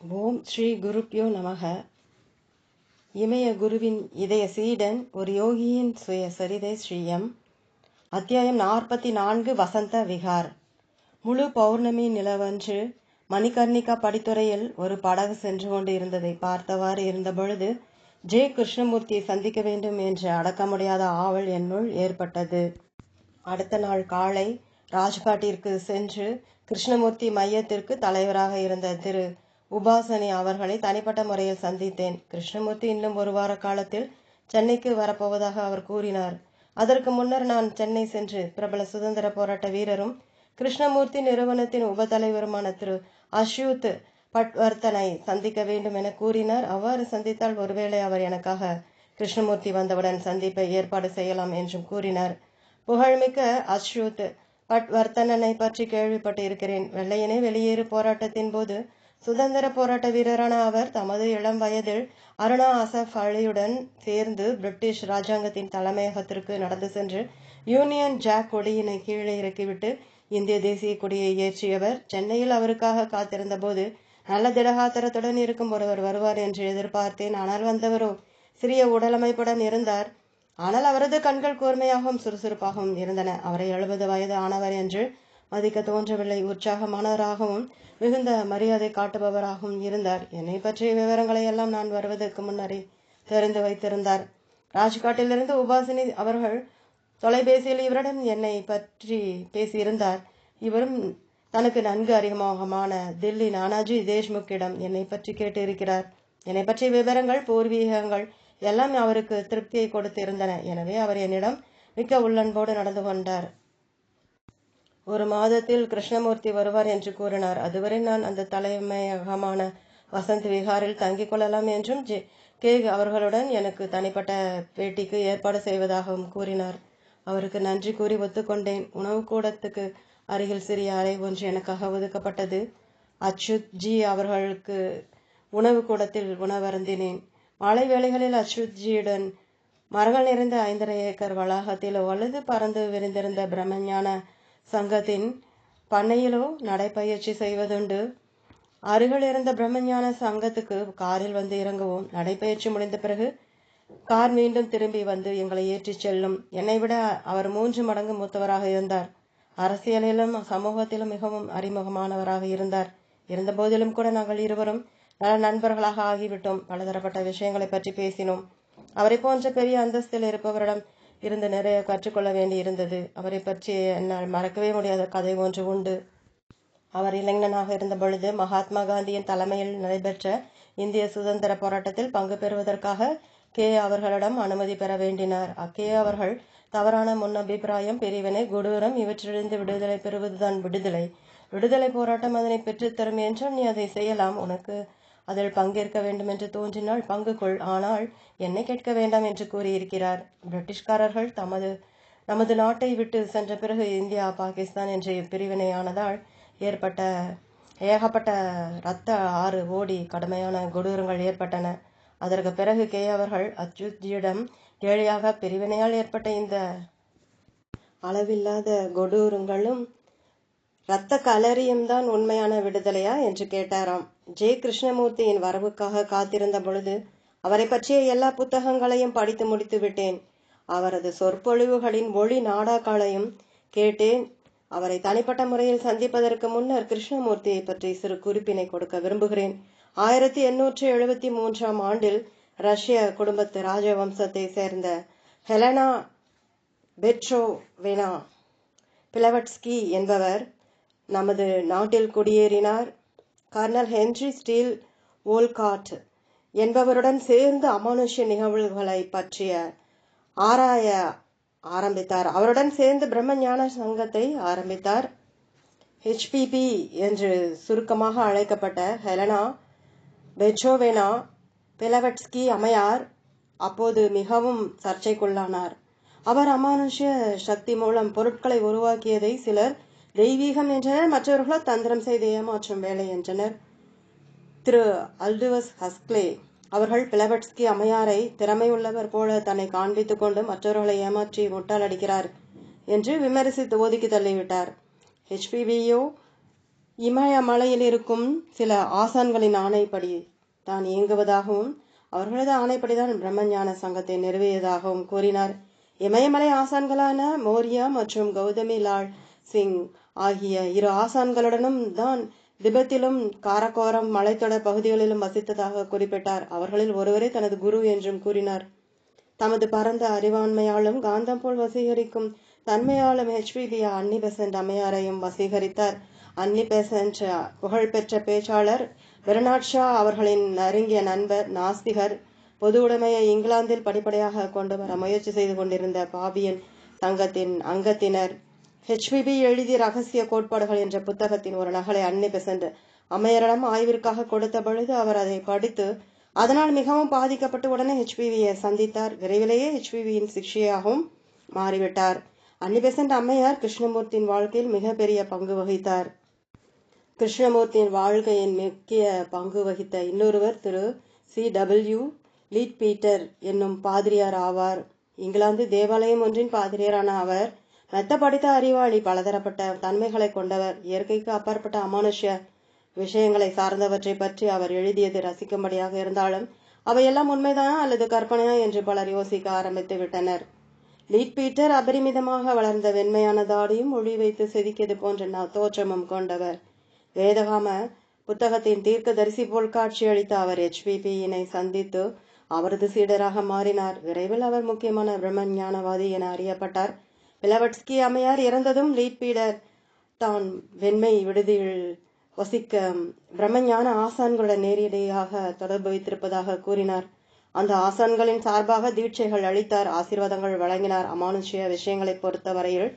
ஓம் ஸ்ரீ குருப்யோ நமக. இமய குருவின் இதய சீடன் ஒரு யோகியின் சுய சரிதை ஸ்ரீயம் அத்தியாயம் நாற்பத்தி நான்கு வசந்த விகார். முழு பௌர்ணமி நிலவன்று மணிகர்ணிகா படித்துறையில் ஒரு படகு சென்று கொண்டு இருந்ததை பார்த்தவாறு இருந்தபொழுது ஜே. கிருஷ்ணமூர்த்தியை சந்திக்க வேண்டும் என்று அடக்க முடியாத ஆவல் என்னுள் ஏற்பட்டது. அடுத்த நாள் காலை ராஜ்காட்டிற்கு சென்று கிருஷ்ணமூர்த்தி மையத்திற்கு தலைவராக இருந்த திரு. உபாசனி அவர்களை தனிப்பட்ட முறையில் சந்தித்தேன். கிருஷ்ணமூர்த்தி இன்னும் ஒரு வார காலத்தில் சென்னைக்கு வரப்போவதாக அவர் கூறினார். அதற்கு முன்னர் நான் சென்னை சென்று பிரபல சுதந்திர போராட்ட வீரரும் கிருஷ்ணமூர்த்தி நிறுவனத்தின் உப தலைவருமான திரு அஷ்யூத் பட்வர்த்தனை சந்திக்க வேண்டும் என கூறினார். அவ்வாறு சந்தித்தால் ஒருவேளை அவர் எனக்காக கிருஷ்ணமூர்த்தி வந்தவுடன் சந்திப்பை ஏற்பாடு செய்யலாம் என்றும் கூறினார். புகழ்மிக்க அஷ்யூத் பட்வர்த்தனனை பற்றி கேள்விப்பட்டு இருக்கிறேன் வெள்ளையனே வெளியேறு போராட்டத்தின் போது சுதந்திர போராட்ட வீரரான அவர் தமது இளம் வயதில் அருணா அசஃப் அலியுடன் சேர்ந்து பிரிட்டிஷ் ராஜாங்கத்தின் தலைமையகத்திற்கு நடந்து சென்று யூனியன் ஜாக் கொடியினை கீழே இறக்கிவிட்டு இந்திய தேசிய கொடியை ஏற்றியவர். சென்னையில் அவருக்காக காத்திருந்த போது நல்ல திடகாத்திரத்துடன் இருக்கும் ஒருவர் வருவார் என்று எதிர்பார்த்தேன். ஆனால் வந்தவரோ சிறிய உடலமைப்புடன் இருந்தார். ஆனால் அவரது கண்கள் கூர்மையாகவும் சுறுசுறுப்பாகவும் இருந்தன. அவரை எழுபது வயது ஆனவர் என்று மதிக்க தோன்றவில்லை. உற்சாகமானவராகவும் மிகுந்த மரியாதை காட்டுபவராகவும் இருந்தார். என்னை பற்றிய விவரங்களை எல்லாம் நான் வருவதற்கு முன்னரே தெரிந்து வைத்திருந்தார். ராஜ்காட்டிலிருந்து உபாசினி அவர்கள் தொலைபேசியில் இவரிடம் என்னை பற்றி பேசியிருந்தார். இவரும் தனக்கு நன்கு அறிமுகமான தில்லி நானாஜி தேஷ்முக்கிடம் என்னை பற்றி கேட்டிருக்கிறார். என்னை பற்றிய விவரங்கள் பூர்வீகங்கள் எல்லாம் அவருக்கு திருப்தியை கொடுத்து இருந்தன எனவே அவர் என்னிடம் மிக்க உள்ளன்போடு நடந்து கொண்டார். ஒரு மாதத்தில் கிருஷ்ணமூர்த்தி வருவார் என்று கூறினார். அதுவரை நான் அந்த தலைமையகமான வசந்த் விகாரில் தங்கிக் கொள்ளலாம் என்றும் ஜே கே. அவர்களுடன் எனக்கு தனிப்பட்ட பேட்டிக்கு ஏற்பாடு செய்வதாகவும் கூறினார். அவருக்கு நன்றி கூறி ஒத்துக்கொண்டேன். உணவு கூடத்துக்கு அருகில் சிறிய அறை ஒன்று எனக்காக ஒதுக்கப்பட்டது. அச்சுத் ஜி அவர்களுக்கு உணவு கூடத்தில் உணவருந்தினேன். மாலை வேளைகளில் அச்சுத்ஜியுடன் மரங்கள் நிறைந்த ஐந்தரை ஏக்கர் வளாகத்தில் வலது பறந்து விரிந்திருந்த பிரம்மஞான சங்கத்தின் பண்ணையிலோ நடைப்பயிற்சி செய்வதுண்டு. அருகில் இருந்த பிரம்மஞான சங்கத்துக்கு காரில் வந்து இறங்குவோம். நடைப்பயிற்சி முடிந்த பிறகு கார் மீண்டும் திரும்பி வந்து எங்களை ஏற்றிச் செல்லும். என்னை விட அவர் மூன்று மடங்கு மூத்தவராக இருந்தார். அரசியலிலும் சமூகத்திலும் மிகவும் அறிமுகமானவராக இருந்தார். இருந்த போதிலும் கூட நாங்கள் இருவரும் நல்ல நண்பர்களாக ஆகிவிட்டோம். பலதரப்பட்ட விஷயங்களை பற்றி பேசினோம். அவரை போன்ற பெரிய அந்தஸ்தில் இருப்பவரிடம் இருந்து நிறைய கற்றுக்கொள்ள வேண்டி இருந்தது அவரை பற்றி என்னால் மறக்கவே முடியாத கதை ஒன்று உண்டு. அவர் இளைஞனாக இருந்த பொழுது மகாத்மா காந்தியின் தலைமையில் நடைபெற்ற இந்திய சுதந்திர போராட்டத்தில் பங்கு பெறுவதற்காக கே. அவர்களிடம் அனுமதி பெற வேண்டினார். அக்கே அவர்கள் தவறான முன் அபிப்பிராயம் பிரிவினை கொடூரம் இவற்றிலிருந்து விடுதலை பெறுவதுதான் விடுதலை. விடுதலை போராட்டம் அதனை பெற்றுத்தரும் என்றால் நீ அதை செய்யலாம். உனக்கு அதில் பங்கேற்க வேண்டும் என்று தோன்றினால் பங்கு கொள் ஆனால் என்னை கேட்க வேண்டாம் என்று கூறியிருக்கிறார். பிரிட்டிஷ்காரர்கள் தமது நமது நாட்டை விட்டு சென்ற பிறகு இந்தியா பாகிஸ்தான் என்ற பிரிவினையானதால் ஏற்பட்ட ஏகப்பட்ட இரத்த ஆறு ஓடி கடுமையான கொடூரங்கள் ஏற்பட்டன. அதற்கு பிறகு கே. அவர்கள் அச்சுத்ஜியிடம் ஏழையாக பிரிவினையால் ஏற்பட்ட இந்த அளவில்லாத கொடூரங்களும் இரத்த கலரியும் தான் உண்மையான விடுதலையா? என்று கேட்டாராம். ஜே கிருஷ்ணமூர்த்தியின் வரவுக்காக காத்திருந்த பொழுது அவரை பற்றிய எல்லா புத்தகங்களையும் படித்து முடித்து விட்டேன். அவரது சொற்பொழிவுகளின் ஒளி நாடாக்களையும் கேட்டேன். அவரை தனிப்பட்ட முறையில் சந்திப்பதற்கு முன்னர் கிருஷ்ணமூர்த்தியை பற்றி சிறு குறிப்பினை கொடுக்க விரும்புகிறேன். ஆயிரத்தி எண்ணூற்றி எழுபத்தி மூன்றாம் ஆண்டில் ரஷ்ய குடும்பத்து ராஜவம்சத்தை சேர்ந்த ஹெலனா பெட்ரோவேனா பிளவட்ஸ்கி என்பவர் நமது நாட்டில் குடியேறினார். கர்னல் ஹென்ரி ஸ்டீல் ஓல்காட் என்பவருடன் சேர்ந்து அமானுஷ்ய நிகழ்வுகளை பற்றிய ஆராய ஆரம்பித்தார். அவருடன் சேர்ந்து பிரம்மஞான சங்கத்தை ஆரம்பித்தார். ஹெச்பிபி என்று சுருக்கமாக அழைக்கப்பட்ட ஹெலனா பெச்சோவேனா பிலவட்ஸ்கி அம்மையார் அப்போது மிகவும் சர்ச்சைக்குள்ளானார். அவர் அமானுஷ்ய சக்தி மூலம் பொருட்களை உருவாக்கியதை சிலர் தெய்வீகம் என்றனர். மற்றவர்களோ தந்திரம் செய்து ஏமாற்றும் வேலை என்றனர். திரு அல்டுவஸ் ஹஸ்க்லே அவர்கள் பிளவட்ஸ்கி அம்மையாரை திறமை உள்ளவர் போல தன்னை காண்பித்துக் கொண்டு மற்றவர்களை ஏமாற்றி முட்டாளடிக்கிறார் என்று விமர்சித்து ஒதுக்கி தள்ளிவிட்டார். ஹெச்பிபியோ இமயமலையில் இருக்கும் சில ஆசான்களின் ஆணைப்படி தான் இயங்குவதாகவும் அவர்களது ஆணைப்படிதான் பிரம்மஞான சங்கத்தை நிறுவியதாகவும் கூறினார். இமயமலை ஆசான்களான மோரியா மற்றும் கௌதமி லால் சிங் ஆகிய இரு ஆசான்களுடனும் தான் திபெத்திலும் காரக்கோரம் மலைத்தொடர் பகுதிகளிலும் வசித்ததாக குறிப்பிட்டார். அவர்களில் ஒருவரே தனது குரு என்றும் கூறினார். தமது பரந்த அறிவாண்மையாலும் காந்தம் போல் வசீகரிக்கும் தன்மையாலும் ஹெச்பிபியா அன்னி பெசன்ட் அம்மையாரையும் வசீகரித்தார். அன்னி பெசன்ட் புகழ்பெற்ற பேச்சாளர் பெர்னாட் ஷா அவர்களின் நெருங்கிய நண்பர் நாஸ்திகர் பொது உடைமையை இங்கிலாந்தில் படிப்படியாக கொண்டு வர முயற்சி செய்து கொண்டிருந்த பாபியன் சங்கத்தின் அங்கத்தினர் ஹெச்பிபி எழுதிய ரகசிய கோட்பாடுகள் என்ற புத்தகத்தின் ஒரு நகலை அன்னி பெசன்ட் அம்மையரிடம் ஆய்விற்காக கொடுத்த பொழுது அவர் அதை படித்து அதனால் மிகவும் பாதிக்கப்பட்டு உடனே ஹெச்பிவியை சந்தித்தார். விரைவிலேயே ஹெச்பிவியின் சிக்ஷையாகவும் மாறிவிட்டார். அன்னி பெசன்ட் அம்மையார் கிருஷ்ணமூர்த்தியின் வாழ்க்கையில் மிகப்பெரிய பங்கு வகித்தார். கிருஷ்ணமூர்த்தியின் வாழ்க்கையின் முக்கிய பங்கு வகித்த இன்னொருவர் திரு. சி. டபிள்யூ லீட் பீட்டர் என்னும் பாதிரியார் ஆவார். இங்கிலாந்து தேவாலயம் ஒன்றின் பாதிரியாரான அவர் மெத்த படித்த அறிவாளி பலதரப்பட்ட தன்மைகளை கொண்டவர் இயற்கைக்கு அப்பாற்பட்ட அமானுஷ்ய விஷயங்களை சார்ந்தவற்றை பற்றி அவர் எழுதியது ரசிக்கும்படியாக இருந்தாலும் அவையெல்லாம் உண்மைதானா அல்லது கற்பனையா என்று பலர் யோசிக்க ஆரம்பித்து விட்டனர். லீட் பீட்டர் அபரிமிதமாக வளர்ந்த வெண்மையான தாடியும் ஒளி வைத்து செதுக்கியது போன்ற தோற்றமும் கொண்டவர். வேதகாம புத்தகத்தின் தீர்க்க தரிசி போல் காட்சியளித்த அவர் ஹெச்பிபியினை சந்தித்து அவரது சீடராக மாறினார். விரைவில் அவர் முக்கியமான பிரம்ம ஞானவாதி என அறியப்பட்டார். பிளவட்ஸ்கி அம்மையார் இறந்ததும் லீட் பீடர். தான் வெண்மை விடுதியில் வசிக்க பிரம்மஞான ஆசான்களுடன் நேரடியாக தொடர்பு வைத்திருப்பதாக கூறினார். அந்த ஆசான்களின் சார்பாக தீட்சைகள் அளித்தார் ஆசீர்வாதங்கள் வழங்கினார். அமானுஷ்ய விஷயங்களை பொறுத்தவரையில்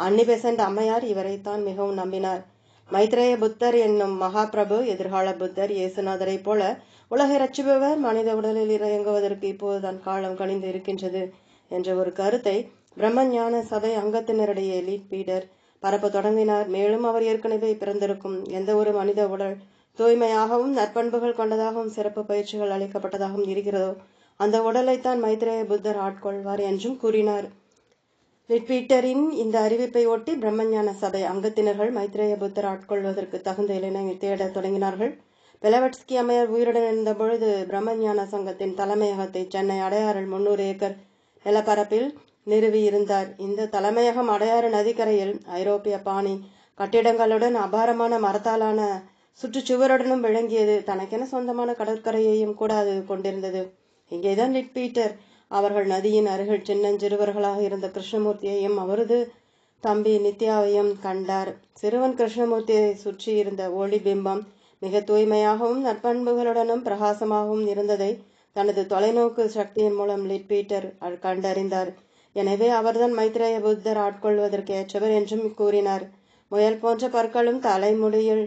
அன்னிபெசன்ட் அம்மையார் இவரைத்தான் மிகவும் நம்பினார். மைத்ரேய புத்தர் என்னும் மகாபிரபு எதிர்கால புத்தர் இயேசுநாதரை போல உலகை ரட்சிப்பவர் மனித உடலில் இறங்குவதற்கு இப்போதுதான் காலம் கணிந்து இருக்கின்றது என்ற ஒரு கருத்தை பிரம்மஞான சபை அங்கத்தினரிடையே லீட் பீடர் பரப்ப தொடங்கினார். மேலும் அவர் ஏற்கனவே பிறந்திருக்கும் எந்த ஒரு மனித உடல் தூய்மையாகவும் நற்பண்புகள் கொண்டதாகவும் சிறப்பு பயிற்சிகள் அளிக்கப்பட்டதாகவும் இருக்கிறதோ அந்த உடலைத்தான் மைத்ரேய புத்தர் ஆட்கொள்வார் என்றும் கூறினார். லிட்பீட்டரின் இந்த அறிவிப்பை ஒட்டி பிரம்மஞான சபை அங்கத்தினர்கள் மைத்ரேய புத்தர் ஆட்கொள்வதற்கு தகுந்த இளைஞனை தேடத் தொடங்கினார்கள். பெலவட்ஸ்கி அம்மையார் உயிருடன் இருந்த பொழுது பிரம்மஞான சங்கத்தின் தலைமையகத்தை சென்னை அடையாறில் முன்னூறு ஏக்கர் நிலப்பரப்பில் நிறுவி இருந்தார் இந்த தலைமையகம் அடையாறு நதிக்கரையில் ஐரோப்பிய பாணி கட்டிடங்களுடன் அபாரமான மரத்தாலான சுற்றுச்சுவருடனும் விளங்கியது. தனக்கென சொந்தமான கடற்கரையையும் கூட அது கொண்டிருந்தது. இங்கேதான் லிட் பீட்டர் அவர்கள் நதியின் அருகில் சின்னஞ்சிறுவர்களாக இருந்த கிருஷ்ணமூர்த்தியையும் அவரது தம்பி நித்யாவையும் கண்டார். சிறுவன் கிருஷ்ணமூர்த்தியை சுற்றி இருந்த ஒளி பிம்பம் மிக தூய்மையாகவும் நற்பண்புகளுடனும் பிரகாசமாகவும் இருந்ததை தனது தொலைநோக்கு சக்தியின் மூலம் லிட் பீட்டர் கண்டறிந்தார். எனவே அவர்தான் மைத்ரேய புத்தர் ஆட்கொள்வதற்கு ஏற்றவர் என்றும் கூறினார். முயல் போன்ற பற்களும் தலைமுடியில்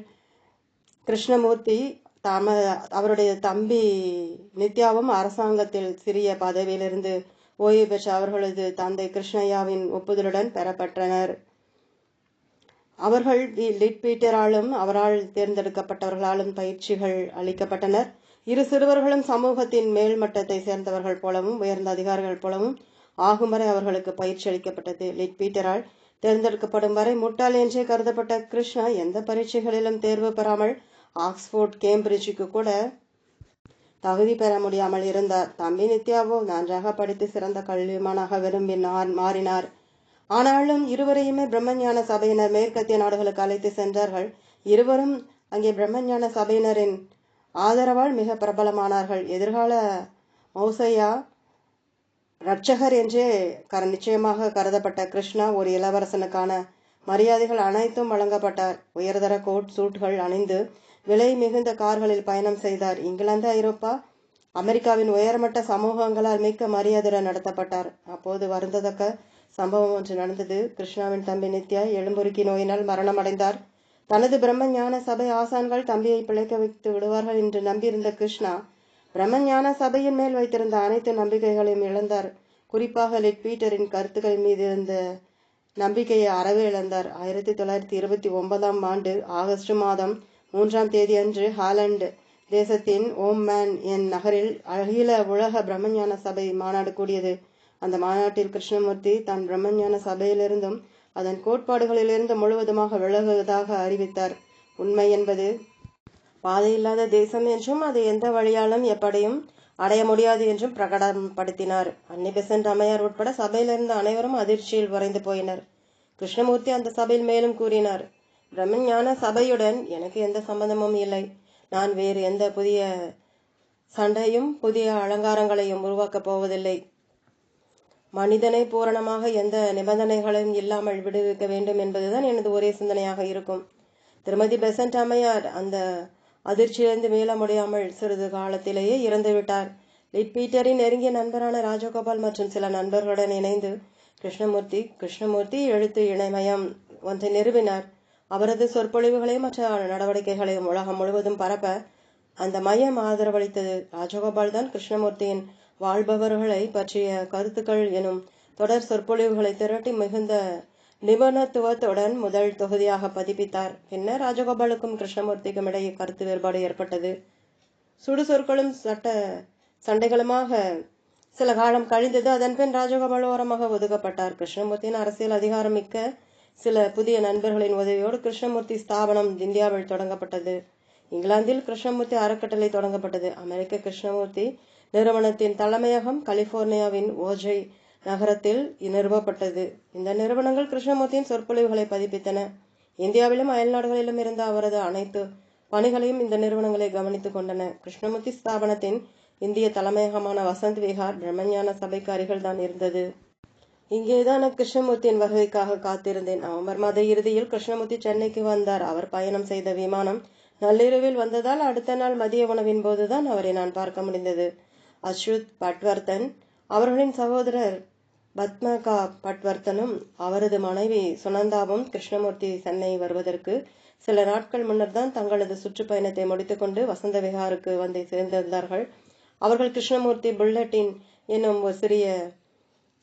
கிருஷ்ணமூர்த்தி தம அவருடைய தம்பி நித்யாவும் அரசாங்கத்தில் சிறிய பதவியிலிருந்து ஓய்வு பெற்ற அவர்களது தந்தை கிருஷ்ணய்யாவின் ஒப்புதலுடன் பெறப்பட்டனர். அவர்கள் லிட் பீட்டராலும் அவரால் தேர்ந்தெடுக்கப்பட்டவர்களாலும் பயிற்சிகள் அளிக்கப்பட்டனர். இரு சிறுவர்களும் சமூகத்தின் மேல்மட்டத்தை சேர்ந்தவர்கள் போலவும் உயர்ந்த அதிகாரிகள் போலவும் ஆகும் வரை அவர்களுக்கு பயிற்சி அளிக்கப்பட்டது. லிட் பீட்டரால் தேர்ந்தெடுக்கப்படும் வரை முட்டாள் என்றே கருதப்பட்ட கிருஷ்ணா எந்த பரீட்சைகளிலும் தேர்வு பெறாமல் ஆக்ஸ்போர்ட் கேம்பிரிட்ஜுக்கு கூட தகுதி பெற முடியாமல் இருந்தார். தம்பி நித்யாவோ நன்றாக படித்து சிறந்த கல்விமானாக விரும்பி மாறினார். ஆனாலும் இருவரையுமே பிரம்மஞான சபையினர் மேற்கத்திய நாடுகளுக்கு அழைத்து சென்றார்கள். இருவரும் அங்கே பிரம்மஞான சபையினரின் ஆதரவால் மிக பிரபலமானார்கள். எதிர்கால மௌசையா ரட்சகர் என்றே கர நிச்சயமாக கருதப்பட்ட கிருஷ்ணா ஒரு இளவரசனுக்கான மரியாதைகள் அனைத்தும் வழங்கப்பட்டார். உயர்தர கோட் சூட்கள் அணிந்து விலை மிகுந்த கார்களில் பயணம் செய்தார். இங்கிலாந்து ஐரோப்பா அமெரிக்காவின் உயர்மட்ட சமூகங்களால் மிக்க மரியாதையுடன் நடத்தப்பட்டார். அப்போது வருந்ததக்க சம்பவம் ஒன்று நடந்தது. கிருஷ்ணாவின் தம்பி நித்யா எலும்புருக்கி நோயினால் மரணமடைந்தார். தனது பிரம்ம ஞான சபை ஆசான்கள் தம்பியை பிழைக்க வைத்து விடுவார்கள் என்று நம்பியிருந்த கிருஷ்ணா பிரம்மஞான சபையின் மேல் வைத்திருந்த அனைத்து நம்பிக்கைகளையும் இழந்தார். குறிப்பாக லிட் பீட்டரின் கருத்துக்கள் மீது இருந்த நம்பிக்கையை அறவே இழந்தார். ஆயிரத்தி தொள்ளாயிரத்தி இருபத்தி ஒன்பதாம் ஆண்டு ஆகஸ்ட் மாதம் மூன்றாம் தேதி அன்று ஹாலண்ட் தேசத்தின் ஓம் மேன் என் நகரில் அகில உலக பிரம்மஞான சபை மாநாடு கூடியது. அந்த மாநாட்டில் கிருஷ்ணமூர்த்தி தான் பிரம்மஞான சபையிலிருந்தும் அதன் கோட்பாடுகளிலிருந்து முழுவதுமாக விலகுவதாக அறிவித்தார். உண்மை என்பது பாதையில்லாத தேசம் என்றும் அது எந்த வழியாலும் எப்படியும் அடைய முடியாது என்றும் பிரகடனப்படுத்தினார். அன்னி பெசன்ட் அம்மையார் உட்பட சபையிலிருந்து அனைவரும் அதிர்ச்சியில் உறைந்து போயினர். கிருஷ்ணமூர்த்தி அந்த சபையில் மேலும் கூறினார் பிரம்மஞான சபையுடன் எனக்கு எந்த சம்பந்தமும் இல்லை. நான் வேறு எந்த புதிய சண்டையும் புதிய அலங்காரங்களையும் உருவாக்கப் போவதில்லை. மனிதனை பூரணமாக எந்த நிபந்தனைகளையும் இல்லாமல் விடுவிக்க வேண்டும் என்பதுதான் எனது ஒரே சிந்தனையாக இருக்கும். திருமதி பெசன்ட் அம்மையார் அந்த அதிர்ச்சியிலிருந்து மீள முடியாமல் சிறிது காலத்திலேயே இறந்துவிட்டார் லிட்பீட்டரின் லிட் பீட்டரின் நெருங்கிய நண்பரான ராஜகோபால் மற்றும் சில நண்பர்களுடன் இணைந்து கிருஷ்ணமூர்த்தி கிருஷ்ணமூர்த்தி எழுத்து இணைமயம் ஒன்றை நிறுவினார். அவரது சொற்பொழிவுகளையும் மற்ற நடவடிக்கைகளையும் உலகம் முழுவதும் பரப்ப அந்த மையம் ஆதரவளித்தது. ராஜகோபால் தான் கிருஷ்ணமூர்த்தியின் வாழ்பவர்களை பற்றிய கருத்துக்கள் எனும் தொடர் சொற்பொழிவுகளை திரட்டி மிகுந்த நிபுணத்துவத்துடன் முதல் தொகுதியாக பதிப்பித்தார். பின்னர் ராஜகோபாலுக்கும் கிருஷ்ணமூர்த்திக்கும் இடையே கருத்து வேறுபாடு ஏற்பட்டது? சுடுசொற்களும் சட்ட சண்டைகளுமாக சில காலம் கழிந்தது. அதன்பின் ராஜகோபால் ஓரமாக ஒதுக்கப்பட்டார். கிருஷ்ணமூர்த்தியின் அரசியல் அதிகாரம் மிக்க சில புதிய நண்பர்களின் உதவியோடு கிருஷ்ணமூர்த்தி ஸ்தாபனம் இந்தியாவில் தொடங்கப்பட்டது. இங்கிலாந்தில் கிருஷ்ணமூர்த்தி அறக்கட்டளை தொடங்கப்பட்டது. அமெரிக்க கிருஷ்ணமூர்த்தி நிறுவனத்தின் தலைமையகம் கலிபோர்னியாவின் ஓஜை நகரத்தில் நிறுவப்பட்டது. இந்த நிறுவனங்கள் கிருஷ்ணமூர்த்தியின் சொற்பொழிவுகளை பதிப்பித்தன. இந்தியாவிலும் அயல்நாடுகளிலும் இருந்த அவரது அனைத்து பணிகளையும் இந்த நிறுவனங்களை கவனித்துக் கொண்டன. கிருஷ்ணமூர்த்தி ஸ்தாபனத்தின் இந்திய தலைமையகமான வசந்த் விஹார் பிரம்மஞான சபைக்கு அருகில் தான் இருந்தது. இங்கேதான் கிருஷ்ணமூர்த்தியின் வருகைக்காக காத்திருந்தேன். நவம்பர் மாத இறுதியில் கிருஷ்ணமூர்த்தி சென்னைக்கு வந்தார். அவர் பயணம் செய்த விமானம் நள்ளிரவில் வந்ததால் அடுத்த நாள் மதிய உணவின் போதுதான் அவரை நான் பார்க்க முடிந்தது. அஸ்ருத் பட்வர்தன் அவர்களின் சகோதரர் பத்மகா பட்வர்த்தனும் அவரது மனைவி சுனந்தாவும் கிருஷ்ணமூர்த்தி சென்னை வருவதற்கு சில நாட்கள் முன்னர் தான் தங்களது சுற்றுப்பயணத்தை முடித்துக்கொண்டு வசந்த விகாருக்கு வந்து சேர்ந்திருந்தார்கள். அவர்கள் கிருஷ்ணமூர்த்தி புல்லட்டின் என்னும் ஒரு சிறிய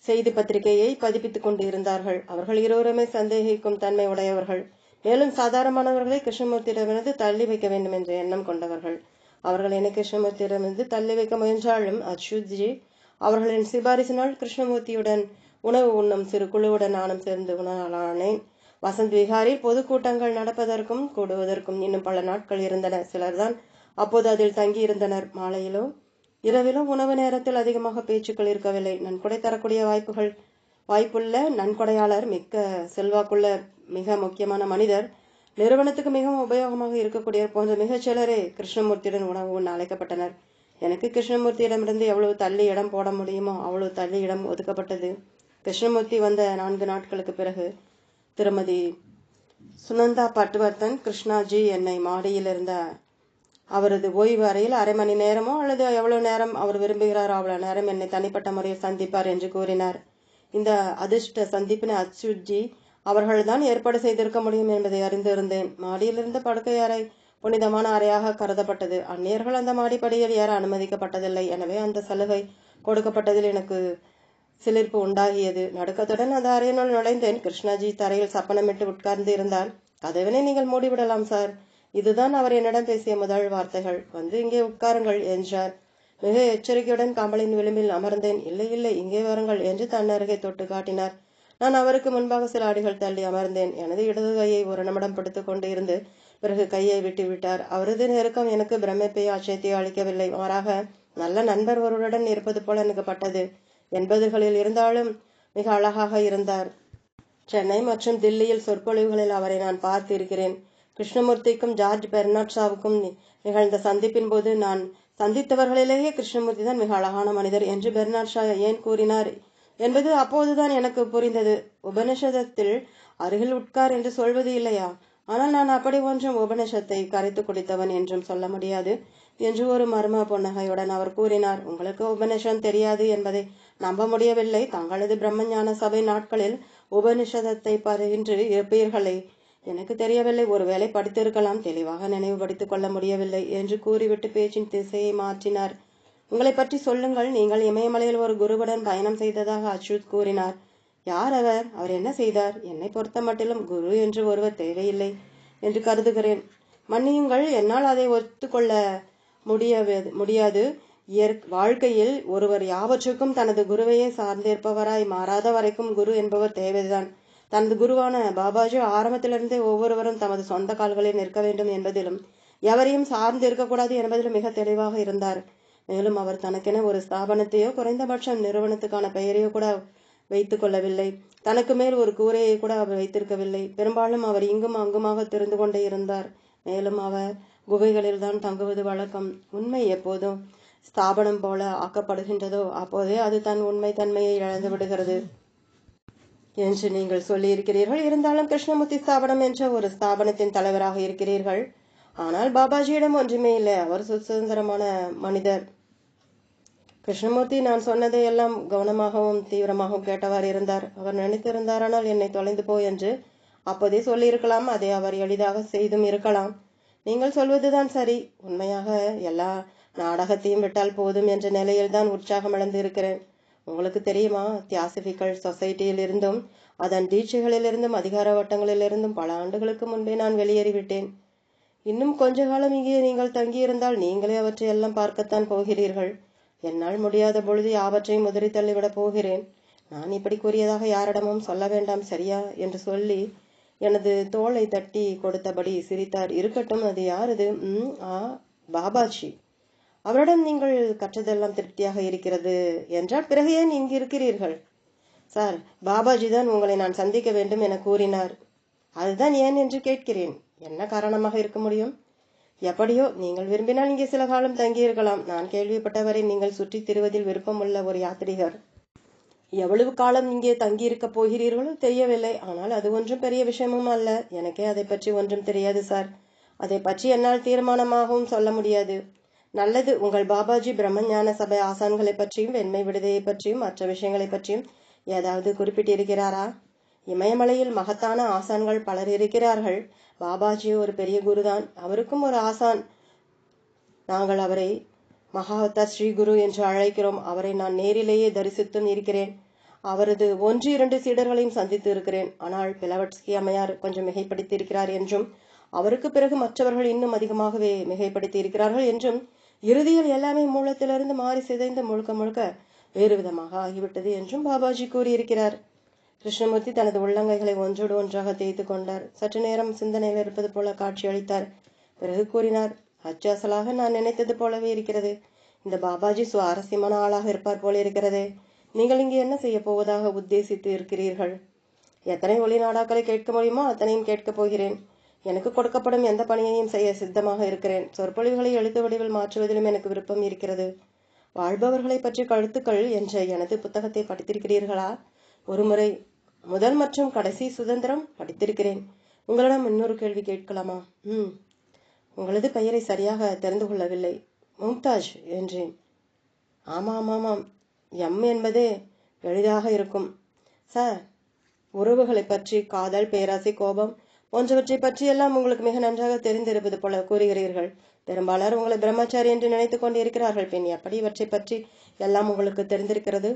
செய்தி பத்திரிகையை பதிப்பித்துக் கொண்டு இருந்தார்கள் அவர்கள் இருவருமே சந்தேகிக்கும் தன்மை உடையவர்கள். மேலும் சாதாரணமானவர்களை கிருஷ்ணமூர்த்தியிடமிருந்து தள்ளி வைக்க வேண்டும் என்ற எண்ணம் கொண்டவர்கள். அவர்கள் என்ன கிருஷ்ணமூர்த்தியிடமிருந்து தள்ளி வைக்க முயன்றாலும் அச்சுத்ஜி அவர்களின் சிபாரிசினால் கிருஷ்ணமூர்த்தியுடன் உணவு உண்ணும் சிறு குழுவுடன் நானும் சேர்ந்து உணவலானேன். வசந்த் விஹாரில் பொதுக்கூட்டங்கள் நடப்பதற்கும் கூடுவதற்கும் இன்னும் பல நாட்கள் இருந்தன. சிலர்தான் அப்போது அதில் தங்கி இருந்தனர் மாலையிலோ இரவிலும் உணவு நேரத்தில் அதிகமாக பேச்சுக்கள் இருக்கவில்லை. நன்கொடை தரக்கூடிய வாய்ப்புகள் வாய்ப்புள்ள நன்கொடையாளர் மிக்க செல்வாக்குள்ள மிக முக்கியமான மனிதர் நிறுவனத்துக்கு மிகவும் உபயோகமாக இருக்கக்கூடிய போன்ற மிகச் சிலரே கிருஷ்ணமூர்த்தியுடன் உணவு உண்ண அழைக்கப்பட்டனர். எனக்கு கிருஷ்ணமூர்த்தியிடமிருந்து எவ்வளவு தள்ளி இடம் போட முடியுமோ அவ்வளவு தள்ளி இடம் ஒதுக்கப்பட்டது. கிருஷ்ணமூர்த்தி வந்த நான்கு நாட்களுக்கு பிறகு திருமதி சுனந்தா பட்டுவர்த்தன் கிருஷ்ணாஜி என்னை மாடியில் இருந்த அவரது ஓய்வு அறையில் அரை மணி நேரமோ அல்லது எவ்வளவு நேரம் அவர் விரும்புகிறாரோ அவ்வளவு நேரம் என்னை தனிப்பட்ட முறையில் சந்திப்பார் என்று கூறினார். இந்த அதிர்ஷ்ட சந்திப்பினை அச்சுஜி அவர்கள்தான் ஏற்பாடு செய்திருக்க முடியும் என்பதை அறிந்திருந்தேன். மாடியிலிருந்த படுக்கை அறை புனிதமான அறையாக கருதப்பட்டது. அந்நியர்கள் அந்த மாடிப்படியில் ஏற அனுமதிக்கப்பட்டதில்லை. எனவே அந்த சலுகை கொடுக்கப்பட்டதில் எனக்கு சிலிர்ப்பு உண்டாகியது. நடுக்கத்துடன் அந்த அறையினுள் நுழைந்தேன். கிருஷ்ணாஜி தரையில் சப்பனமிட்டு உட்கார்ந்து இருந்தால் கதவினை நீங்கள் மூடிவிடலாம் சார். இதுதான் அவர் என்னிடம் பேசிய முதல் வார்த்தைகள். வந்து இங்கே உட்காருங்கள் என்றார். மிக எச்சரிக்கையுடன் கமலின் விளிம்பில் அமர்ந்தேன். இல்லை இல்லை இங்கே வாருங்கள் என்று தன் அருகே தொட்டு காட்டினார். நான் அவருக்கு முன்பாக சில அடிகள் தள்ளி அமர்ந்தேன். எனது இடது கையை ஒரு நிமிடம் பிடித்துக் கொண்டு இருந்து பிறகு கையை விட்டு விட்டார். அவரது நெருக்கம் எனக்கு பிரமிப்பையோ அச்சத்தையோ அளிக்கவில்லை. மாறாக நல்ல நண்பர் ஒருவருடன் இருப்பது போல எனக்கு பட்டது எண்பதுகளில் இருந்தாலும் மிக அழகாக இருந்தார். சென்னை மற்றும் தில்லியில் சொற்பொழிவுகளில் அவரை நான் பார்த்து இருக்கிறேன் கிருஷ்ணமூர்த்திக்கும் ஜார்ஜ் பெர்னாட்ஷாவுக்கும் நிகழ்ந்த சந்திப்பின் போது நான் சந்தித்தவர்களிலேயே கிருஷ்ணமூர்த்தி தான் மிக அழகான மனிதர் என்று பெர்னாட்ஷா ஏன் கூறினார் என்பது அப்போதுதான் எனக்கு புரிந்தது. உபனிஷதத்தில் அருகில் உட்கார் என்று சொல்வது இல்லையா? ஆனால் நான் அப்படி ஒன்றும் உபனிஷத்தை கரைத்து குடித்தவன் என்றும் சொல்ல முடியாது. என்று ஒரு மர்ம புன்னகையுடன் அவர் கூறினார். உங்களுக்கு உபனிஷம் தெரியாது என்பதை நம்ப முடியவில்லை. தங்களது பிரம்மஞான சபை நாட்களில் உபனிஷதத்தை பயின்று இருப்பீர்களே. எனக்கு தெரியவில்லை. ஒருவேளை படித்திருக்கலாம். தெளிவாக நினைவுபடுத்திக் கொள்ள முடியவில்லை என்று கூறிவிட்டு பேச்சின் திசையை மாற்றினார். உங்களை பற்றி சொல்லுங்கள். நீங்கள் இமயமலையில் ஒரு குருவுடன் பயணம் செய்ததாக அச்சுத் கூறினார். யார் அவர்? அவர் என்ன செய்தார்? என்னை பொறுத்த மட்டிலும் குரு என்று ஒருவர் தேவையில்லை என்று கருதுகிறேன். மன்னியுங்கள் என்னால் அதை ஒத்துக்கொள்ள முடியவே முடியாது. இயற் வாழ்க்கையில் ஒருவர் யாவற்றுக்கும் தனது குருவையே சார்ந்திருப்பவராய் மாறாத வரைக்கும் குரு என்பவர் தேவைதான். தனது குருவான பாபாஜி ஆரம்பத்திலிருந்தே ஒவ்வொருவரும் தமது சொந்த கால்களில் நிற்க வேண்டும் என்பதிலும் எவரையும் சார்ந்து இருக்கக்கூடாது என்பதிலும் மிக தெளிவாக இருந்தார். மேலும் அவர் தனக்கென ஒரு ஸ்தாபனத்தையோ குறைந்தபட்சம் நிறுவனத்துக்கான பெயரையோ கூட வைத்துக் கொள்ளவில்லை. தனக்கு மேல் ஒரு கூரையை கூட அவர் வைத்திருக்கவில்லை. பெரும்பாலும் அவர் இங்கும் அங்குமாக திறந்து கொண்டே இருந்தார். மேலும் அவர் குகைகளில் தான் தங்குவது வழக்கம். உண்மை எப்போதும் ஸ்தாபனம் போல ஆக்கப்படுகின்றதோ அப்போதே அது தன் உண்மை தன்மையை இழந்து விடுகிறது. என்று நீங்கள் சொல்லியிருக்கிறீர்கள். இருந்தாலும் கிருஷ்ணமூர்த்தி ஸ்தாபனம் என்ற ஒரு ஸ்தாபனத்தின் தலைவராக இருக்கிறீர்கள். ஆனால் பாபாஜியிடம் ஒன்றுமே இல்லை. அவர் சுதந்திரமான மனிதர். கிருஷ்ணமூர்த்தி நான் சொன்னதை எல்லாம் கவனமாகவும் தீவிரமாகவும் கேட்டவர் இருந்தார். அவர் நினைத்திருந்தாரானால் என்னை தொலைந்து போ என்று. அப்போதே சொல்லியிருக்கலாம் அதை அவர் எளிதாக செய்தும் இருக்கலாம். நீங்கள் சொல்வதுதான் சரி. உண்மையாக எல்லா நாடகத்தையும் விட்டால் போதும் என்ற நிலையில்தான் உற்சாகம் இழந்து இருக்கிறேன் உங்களுக்கு தெரியுமா தியாசிபிக்கல் சொசைட்டியில் இருந்தும் அதன் தீட்சைகளிலிருந்தும் அதிகார வட்டங்களிலிருந்தும் பல ஆண்டுகளுக்கு முன்பே நான் வெளியேறிவிட்டேன். இன்னும் கொஞ்ச காலம் இங்கே நீங்கள் தங்கியிருந்தால் நீங்களே அவற்றை எல்லாம் பார்க்கத்தான் போகிறீர்கள். என்னால் முடியாத பொழுது யாவற்றையும் உதறி தள்ளிவிடப் போகிறேன். நான் இப்படி கூறியதாக யாரிடமும் சொல்ல வேண்டாம் சரியா? என்று சொல்லி எனது தோளை தட்டி கொடுத்தபடி சிரித்தார். இருக்கட்டும் அது யாரது? ம் ஆ பாபாஜி. அவரிடம் நீங்கள் கற்றதெல்லாம் திருப்தியாக இருக்கிறது என்றால் பிறகு ஏன் இங்கு இருக்கிறீர்கள்? சார் பாபாஜி தான் உங்களை நான் சந்திக்க வேண்டும் என கூறினார். அதுதான் ஏன் என்று கேட்கிறேன். என்ன காரணமாக இருக்க முடியும்? எப்படியோ நீங்கள் விரும்பினால் இங்கே சில காலம் தங்கியிருக்கலாம். நான் கேள்விப்பட்டவரை நீங்கள் சுற்றித் திரிவதில் விருப்பமுள்ள ஒரு யாத்ரிகர். எவ்வளவு காலம் இங்கே தங்கியிருக்கப் போகிறீர்களோ தெரியவில்லை. ஆனால் அது ஒன்றும் பெரிய விஷயமும் அல்ல. எனக்கே அதை பற்றி ஒன்றும் தெரியாது சார். அதை பற்றி என்னால் தீர்மானமாகவும் சொல்ல முடியாது. நல்லது உங்கள் பாபாஜி பிரம்மஞான சபை ஆசான்களை பற்றியும் வெண்மை விடுதையை பற்றியும் மற்ற விஷயங்களை பற்றியும் ஏதாவது குறிப்பிட்டிருக்கிறாரா? இமயமலையில் மகத்தான ஆசான்கள் பலர் இருக்கிறார்கள். பாபாஜி ஒரு பெரிய குருதான். அவருக்கும் ஒரு ஆசான். நாங்கள் அவரை மகாவத்தா ஸ்ரீ குரு என்று அழைக்கிறோம். அவரை நான் நேரிலேயே தரிசித்தும் இருக்கிறேன் அவரது ஒன்று இரண்டு சீடர்களையும் சந்தித்து இருக்கிறேன். ஆனால் பிளவட்ஸ்கி அம்மையார் கொஞ்சம் மிகைப்படுத்தி இருக்கிறார் என்றும் அவருக்கு பிறகு மற்றவர்கள் இன்னும் அதிகமாகவே மிகைப்படுத்தி இருக்கிறார்கள் என்றும் இறுதியில் எல்லாமே மூலத்திலிருந்து மாறி சிதைந்து முழுக்க முழுக்க வேறு விதமாக ஆகிவிட்டது என்றும் பாபாஜி கூறியிருக்கிறார். கிருஷ்ணமூர்த்தி தனது உள்ளங்கைகளை ஒன்றோடு ஒன்றாக தேய்த்து கொண்டார். சற்று நேரம் சிந்தனையில் இருப்பது போல காட்சியளித்தார் பிறகு கூறினார் அச்சு அசலாக நான் நினைத்தது போலவே இருக்கிறது. இந்த பாபாஜி சுவாரஸ்யமான ஆளாக இருப்பார் போல இருக்கிறதே. நீங்கள் இங்கே என்ன செய்ய போவதாக உத்தேசித்து இருக்கிறீர்கள்? எத்தனை ஒளி நாடாக்களை கேட்க முடியுமோ அத்தனையும் கேட்கப் போகிறேன். எனக்கு கொடுக்கப்படும் எந்த பணியையும் செய்ய சித்தமாக இருக்கிறேன். சொற்பொழிவுகளை எழுத்து வடிவில் மாற்றுவதிலும் எனக்கு விருப்பம் இருக்கிறது. வாழ்பவர்களை பற்றி கழுத்துக்கள் என்ற எனது புத்தகத்தை படித்திருக்கிறீர்களா? ஒருமுறை முதல் மற்றும் கடைசி சுதந்திரம் படித்திருக்கிறேன். உங்களிடம் இன்னொரு கேள்வி கேட்கலாமா? ம். உங்களது பெயரை சரியாக தெரிந்து கொள்ளவில்லை. மும்தாஜ் என்றேன். ஆமாம் ஆமாம் எம் என்பதே எளிதாக இருக்கும். சார் உறவுகளை பற்றி காதல் பேராசை கோபம் போன்றவற்றை பற்றியெல்லாம் உங்களுக்கு மிக நன்றாக தெரிந்திருப்பது போல கூறுகிறீர்கள். பெரும்பாலர் உங்களை பிரம்மச்சாரி என்று நினைத்துக் கொண்டிருக்கிறார்கள். பின் எப்படி இவற்றை பற்றி எல்லாம் உங்களுக்கு தெரிந்திருக்கிறது?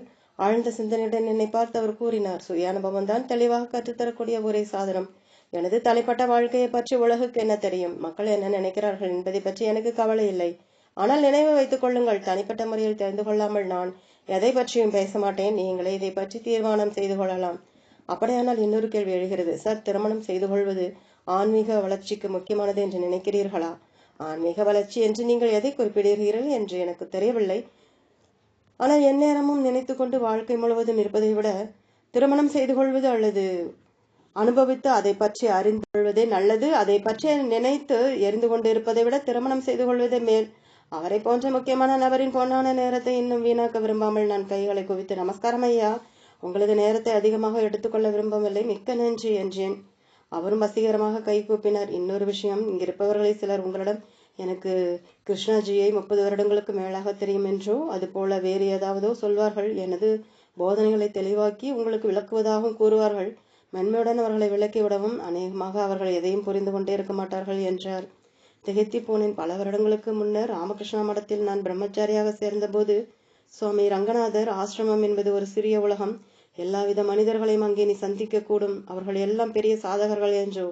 ஆழ்ந்த சிந்தனையுடன் என்னை பார்த்து அவர் கூறினார் சுய அனுபவம் தான் தெளிவாக கற்றுத்தரக்கூடிய ஒரே சாதனம். எனது தலைப்பட்ட வாழ்க்கையை பற்றி உலகுக்கு என்ன தெரியும்? மக்கள் என்ன நினைக்கிறார்கள் என்பதை பற்றி எனக்கு கவலை இல்லை. ஆனால் நினைவு வைத்துக் கொள்ளுங்கள் தனிப்பட்ட முறையில் தெரிந்து கொள்ளாமல் நான் எதை பற்றியும் பேச மாட்டேன். நீங்களே இதை பற்றி தீர்மானம் செய்து கொள்ளலாம். அப்படியானால் இன்னொரு கேள்வி எழுகிறது. சார் திருமணம் செய்து கொள்வது ஆன்மீக வளர்ச்சிக்கு முக்கியமானது என்று நினைக்கிறீர்களா? ஆன்மீக வளர்ச்சி என்று நீங்கள் எதை குறிப்பிடுகிறீர்கள் என்று எனக்கு தெரியவில்லை. ஆனால் எந்நேரமும் நினைத்து கொண்டு வாழ்க்கை முழுவதும் இருப்பதை விட திருமணம் செய்து கொள்வது அல்லது அனுபவித்து அதை பற்றி அறிந்து கொள்வதே நல்லது. அதை பற்றி நினைத்து எரிந்து கொண்டு இருப்பதை விட திருமணம் செய்து கொள்வதே மேல். அவரை போன்ற முக்கியமான நபரின் பொன்னான நேரத்தை இன்னும் வீணாக்க விரும்பாமல் நான் கைகளை குவித்து நமஸ்காரம் ஐயா. உங்களது நேரத்தை அதிகமாக எடுத்துக்கொள்ள விரும்பவில்லை. மிக்க நன்றி என்றேன். அவரும் வசீகரமாக கை கூப்பினார். இன்னொரு விஷயம் இங்கிருப்பவர்களில் சிலர் உங்களிடம் எனக்கு கிருஷ்ணாஜியை முப்பது வருடங்களுக்கு மேலாக தெரியும் என்றோ அதுபோல வேறு ஏதாவதோ சொல்வார்கள். எனது போதனைகளை தெளிவாக்கி உங்களுக்கு விளக்குவதாகவும் கூறுவார்கள். மென்மையுடன் அவர்களை விளக்கி விடவும் அநேகமாக அவர்கள் எதையும் புரிந்து கொண்டே இருக்க மாட்டார்கள் என்றார். திகைத்தி போனேன். பல வருடங்களுக்கு முன்னர் ராமகிருஷ்ணா மடத்தில் நான் பிரம்மச்சாரியாக சேர்ந்தபோது சுவாமி ரங்கநாதர் ஆசிரமம் என்பது ஒரு சிறிய உலகம். எல்லாவித மனிதர்களையும் அங்கே நீ சந்திக்க கூடும் அவர்கள் எல்லாம் பெரிய சாதகர்கள் என்றோ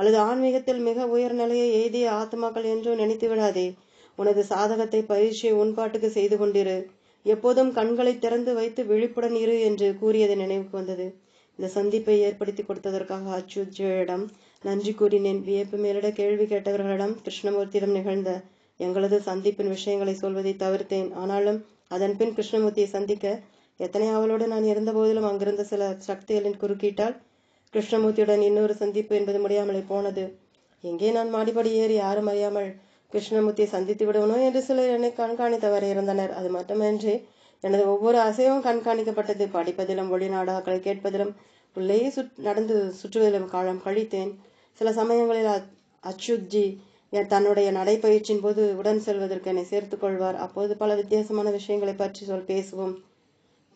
அல்லது ஆன்மீகத்தில் மிக உயர் நிலையை எய்திய ஆத்மாக்கள் என்றும் நினைத்து விடாதே. உனது சாதகத்தை பயிற்சியை உன்பாட்டுக்கு செய்து கொண்டிரு. எப்போதும் கண்களை திறந்து வைத்து விழிப்புடன் இரு என்று கூறியது நினைவுக்கு வந்தது. இந்த சந்திப்பை ஏற்படுத்தி கொடுத்ததற்காக அச்சுஜியிடம் நன்றி கூறினேன். வியப்பு மேலிட கேள்வி கேட்டவர்களிடம் கிருஷ்ணமூர்த்தியிடம் நிகழ்ந்த எங்களது சந்திப்பின் விஷயங்களை சொல்வதை தவிர்த்தேன். ஆனாலும் அதன் பின் கிருஷ்ணமூர்த்தியை சந்திக்க எத்தனை அவளோடு நான் இருந்த போதிலும் அங்கிருந்த சில சக்திகளின் குறுக்கீட்டால் கிருஷ்ணமூர்த்தியுடன் இன்னொரு சந்திப்பு என்பது முடியாமலே போனது. எங்கே நான் மாடிப்படி ஏறி யாரும் அறியாமல் கிருஷ்ணமூர்த்தியை சந்தித்து விடுவனோ என்று சிலர் என்னை கண்காணித்தவர் இருந்தனர். அது மட்டுமின்றி எனது ஒவ்வொரு அசைவும் கண்காணிக்கப்பட்டது. படிப்பதிலும் ஒளிநாடாக்களை கேட்பதிலும் உள்ளேயே சுட் நடந்து சுற்றுவதிலும் காலம் கழித்தேன். சில சமயங்களில் அச்சுத்ஜி தன்னுடைய நடைப்பயிற்சியின் போது உடன் செல்வதற்கு என்னை சேர்த்துக் கொள்வார். அப்போது பல வித்தியாசமான விஷயங்களை பற்றி சொல் பேசுவோம்.